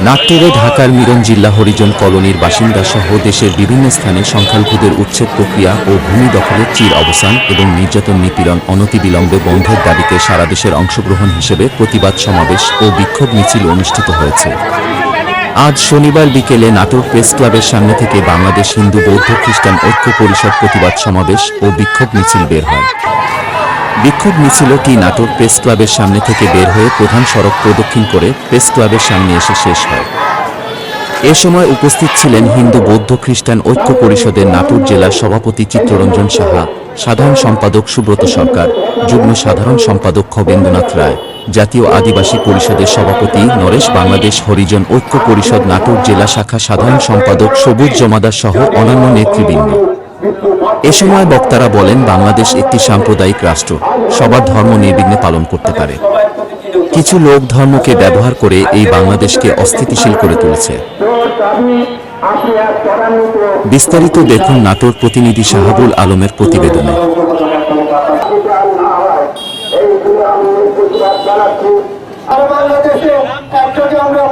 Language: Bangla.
নাট্যরে ঢাকার মিরন জিল্লা হরিজন কলোনির বাসিন্দা সহ দেশের বিভিন্ন স্থানে সংখ্যালঘুদের উচ্ছেদ প্রক্রিয়া ও ভূমি দখলের চির অবসান এবং নির্যাতন নিপীড়ন অনতিবিলম্বে বন্ধের দাবিতে সারা দেশের অংশগ্রহণ হিসেবে প্রতিবাদ সমাবেশ ও বিক্ষোভ মিছিল অনুষ্ঠিত হয়েছে। আজ শনিবার বিকেলে নাটোর প্রেস ক্লাবের সামনে থেকে বাংলাদেশ হিন্দু বৌদ্ধ খ্রিস্টান ঐক্য পরিষদ প্রতিবাদ সমাবেশ ও বিক্ষোভ মিছিল বের হয়। বিক্ষোভ মিছিলটি নাটোর প্রেস ক্লাবের সামনে থেকে বের হয়ে প্রধান সড়ক প্রদক্ষিণ করে প্রেস ক্লাবের সামনে এসে শেষ হয়। এ সময় উপস্থিত ছিলেন হিন্দু, বৌদ্ধ, খ্রিস্টান ঐক্য পরিষদের নাটোর জেলার সভাপতি চিত্তরঞ্জন সাহা, সাধারণ সম্পাদক সুব্রত সরকার, যুগ্ম সাধারণ সম্পাদক খবেন্দ্রনাথ রায়, জাতীয় আদিবাসী পরিষদের সভাপতি নরেশ বাংলাদেশ, হরিজন ঐক্য পরিষদ নাটোর জেলা শাখা সাধারণ সম্পাদক সবুজ জমাদার সহ অন্যান্য নেতৃবৃন্দ। এ সময় বক্তারা বলেন, বাংলাদেশ একটি সাম্প্রদায়িক রাষ্ট্র। সবার ধর্ম নির্বিঘ্নে পালন করতে পারে। কিছু লোক ধর্মকে ব্যবহার করে এই বাংলাদেশকে অস্থিতিশীল করে তুলেছে। বিস্তারিত দেখুন নাটোর প্রতিনিধি শাহাবুল আলমের প্রতিবেদনে। আমরা